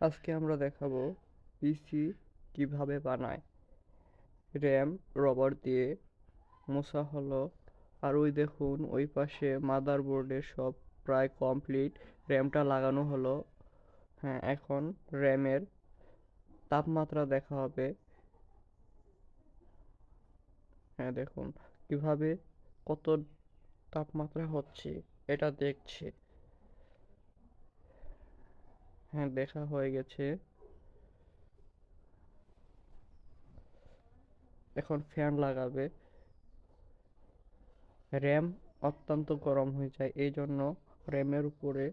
আজকে আমরা দেখাবো পিসি কীভাবে বানায়। র্যাম, রবার দিয়ে মোছা হলো। আর ওই দেখুন, ওই পাশে মাদারবোর্ডের সব প্রায় কমপ্লিট। র্যামটা লাগানো হলো। হ্যাঁ এখন র্যামের তাপমাত্রা দেখা হবে। হ্যাঁ দেখুন, কীভাবে কত তাপমাত্রা হচ্ছে, এটা দেখছে। হ্যাঁ দেখা হয়ে গেছে। এখন ফ্যান লাগাবে। র্যাম অত্যন্ত গরম হয়ে যায় এই জন্য র্যামের উপরে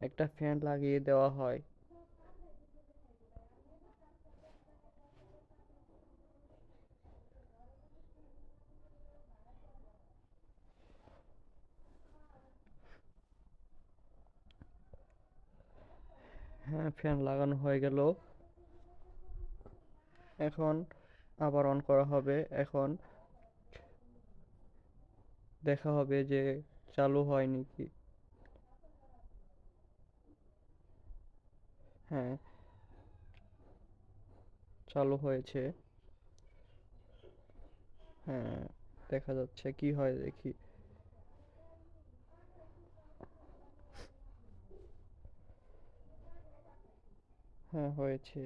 একটা ফ্যান লাগিয়ে দেওয়া হয়। হ্যাঁ ফ্যান লাগানো হয়ে গেল। এখন আবার অন করা হবে। এখন দেখা হবে যে চালু হয় নাকি হ্যাঁ চালু হয়েছে। হ্যাঁ দেখা যাচ্ছে কি হয় দেখি। হ্যাঁ হয়েছে।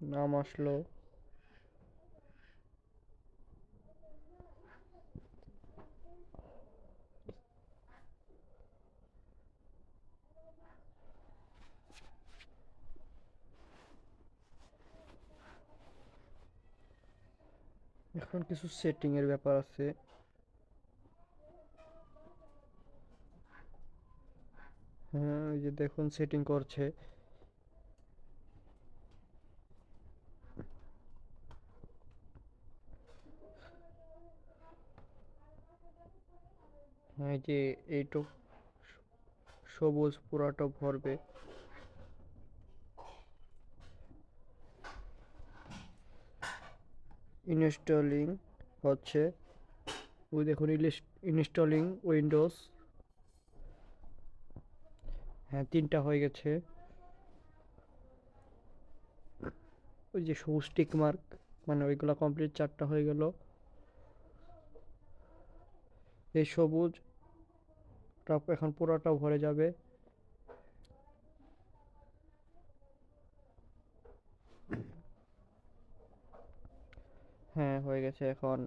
নাম আসলো। এখন কিছু সেটিং এর ব্যাপার আছে হ্যাঁ ওই যে দেখুন সেটিং করছে। হ্যাঁ এই যে এইটুক সবুজ পুরাটা ভরবে। ইনস্টলিং হচ্ছে। ওই দেখুন ইনস্টলিং উইন্ডোজ হ্যাঁ তিনটা হয়ে গেছে। ওই যে সবুজ টিক মার্ক মানে ওইগুলো কমপ্লিট চারটা হয়ে গেল। এই সবুজ এখন পুরোটা ভরে যাবে। হ্যাঁ হয়ে গেছে এখন।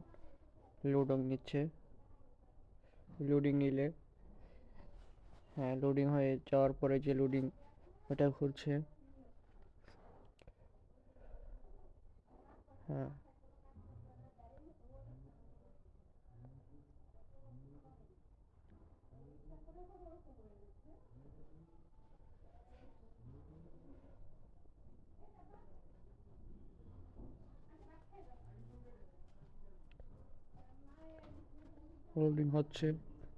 লোডিং নিচ্ছে। লোডিং নিলে হ্যাঁ লোডিং হয়ে যাওয়ার পরে যে লোডিং ওটা ঘুরছে। হ্যাঁ। হচ্ছে,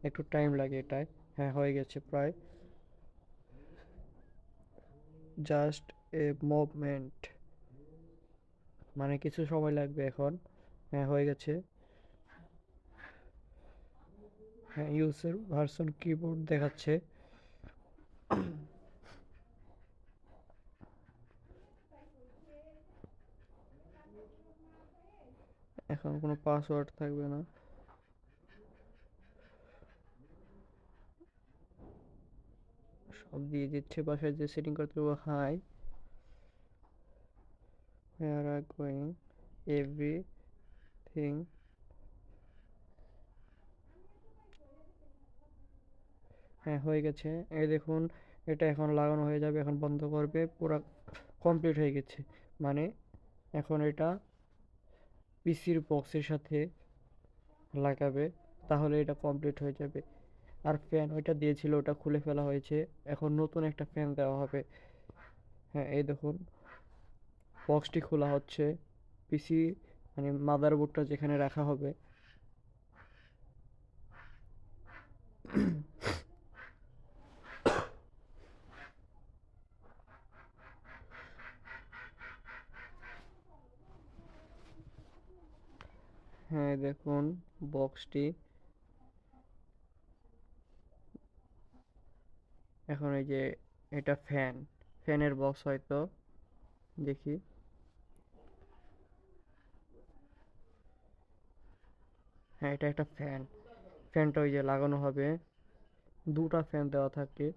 একটু টাইম লাগে এটায়। হ্যাঁ হয়ে গেছে প্রায়। জাস্ট এ মুভমেন্ট মানে কিছু সময় লাগবে এখন। হ্যাঁ হয়ে গেছে। হ্যাঁ ইউসের ভার্সন কিবোর্ড দেখাচ্ছে। এখন কোনো পাসওয়ার্ড থাকবে না। সব দিয়ে দিচ্ছে বাসায় যে সেটিং করতে হবে hi where are going everything হ্যাঁ হয়ে গেছে। এই দেখুন, এটা এখন লাগানো হয়ে যাবে, এখন বন্ধ করবে, পুরো কমপ্লিট হয়ে গেছে। মানে এখন এটা পিসির বক্সের সাথে লাগাবে, তাহলে এটা কমপ্লিট হয়ে যাবে। আর ফ্যান ওইটা দিয়েছিল, ওটা খুলে ফেলা হয়েছে। এখন নতুন একটা ফ্যান দেওয়া হবে। হ্যাঁ এই দেখুন। বক্সটি খোলা হচ্ছে। পিসি মানে মাদারবোর্ডটা যেখানে রাখা হবে। হ্যাঁ দেখুন বক্সটি এখন এই যে এটা ফ্যান ফ্যানের বক্স হয়তো, দেখি। হ্যাঁ এটা একটা ফ্যান ফ্যানটা ওই যে লাগানো হবে। দুটা ফ্যান দেওয়া থাকে।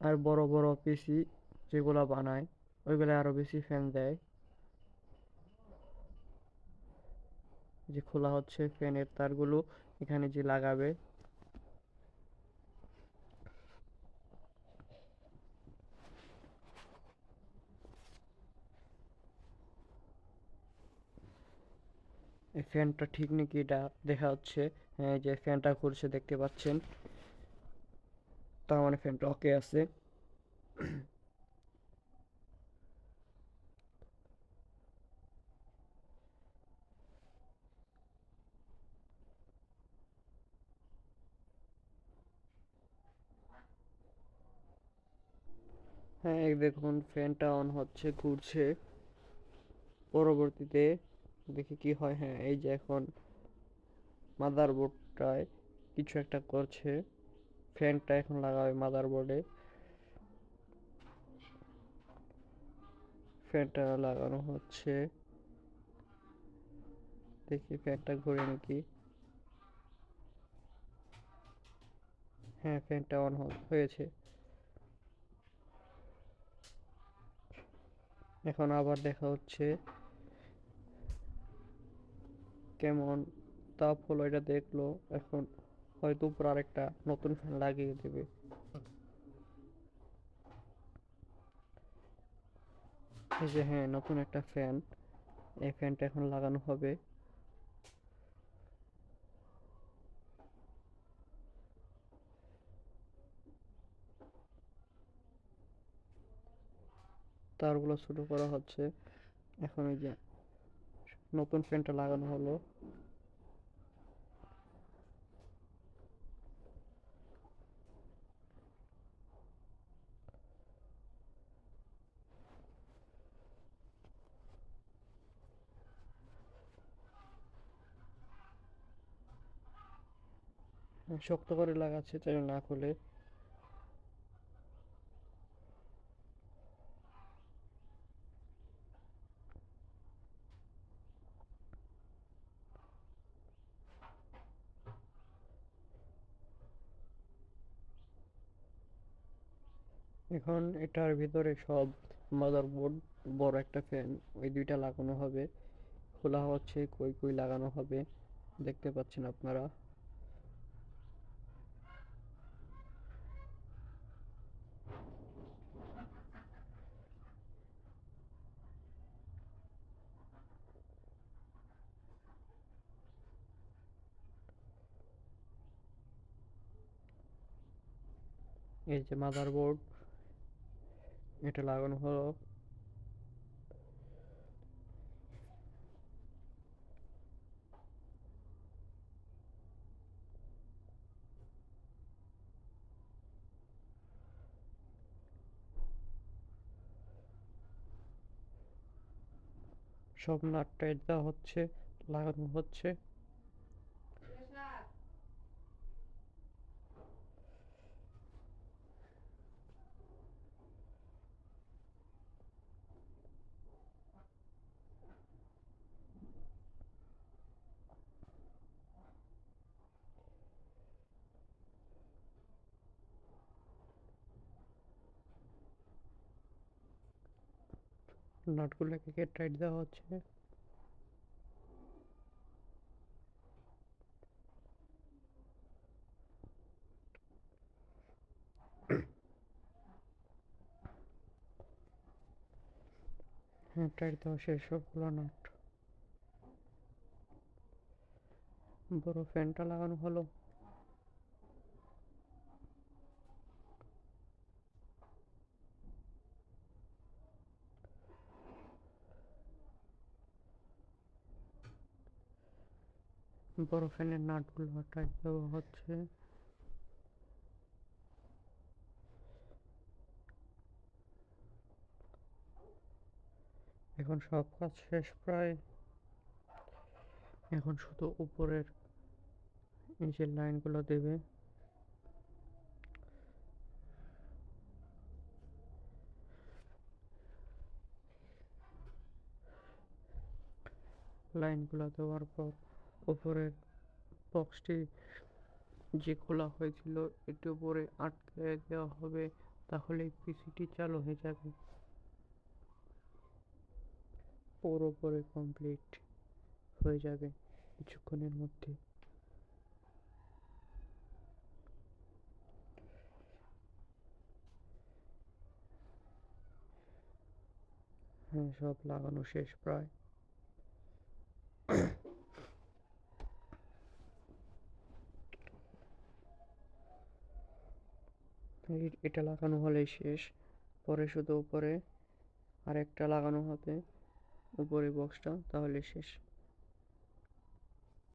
আর বড় বড় পিসি যেগুলো বানায় ওইগুলো আরও বেশি ফ্যান দেয়। যে খোলা হচ্ছে ফ্যানের তারগুলো, এখানে যে লাগাবে। ফ্যানটা ঠিক নাকি? এটা দেখা হচ্ছে এই যে ফ্যানটা ঘুরছে, দেখতে পাচ্ছেন। তার মানে ফ্যানটা ওকে আছে। হ্যাঁ দেখুন, ফ্যানটা অন হচ্ছে, ঘুরছে। পরবর্তীতে দেখি কি হয়। হ্যাঁ এই যে এখন মাদারবোর্ডটায় কিছু একটা করছে। ফ্যানটা এখন লাগাবে মাদারবোর্ডে ফ্যানটা লাগানো হচ্ছে। দেখি ফ্যানটা ঘুরে নাকি হ্যাঁ ফ্যানটা অন হয়েছে। এখন আবার দেখা হচ্ছে। কেমন তাপ হলো এটা দেখল, এখন হয়তো উপর আরেকটা নতুন ফ্যান লাগিয়ে দেবে। এই যে হ্যাঁ নতুন একটা ফ্যান এই ফ্যানটা এখন লাগানো হবে। তারগুলো ছোট করা হচ্ছে। এখন এই যে নতুন ফ্যানটা লাগানো হলো। শক্ত করে লাগাচ্ছে তাই না খুলে। এখন এটার ভিতরে সব মাদারবোর্ড বড় একটা ফ্যান ওই দুইটা লাগানো হবে। খোলা হচ্ছে, কই কই লাগানো হবে, দেখতে পাচ্ছেন আপনারা। এই যে মাদারবোর্ড এটা লাগানো হলো। সব নাট টাইট দেওয়া হচ্ছে লাগানো হচ্ছে। নাটগুলোকে টাইট দেওয়া হচ্ছে। টাইট দেওয়া শেষ সবগুলো নাট বড় ফ্যানটা লাগানো হলো। বড় নাটগুলো টাইট দেওয়া হচ্ছে। এখন সব কাজ শেষ প্রায়। এখন শুধু উপরের নিচের লাইনগুলো দেবে। লাইনগুলো দেওয়ার পর উপরের বক্সটি যে খোলা হয়েছিল একটু উপরে আটকে দেওয়া হবে, তাহলে পিসিটি চালু হয়ে যাবে। পুরোপুরি কমপ্লিট হয়ে যাবে কিছুক্ষণের মধ্যে। হ্যাঁ সব লাগানো শেষ প্রায়। এটা লাগানো হলেই শেষ। পরে শুধু উপরে আরেকটা লাগানো হবে উপরে বক্সটা তাহলে শেষ।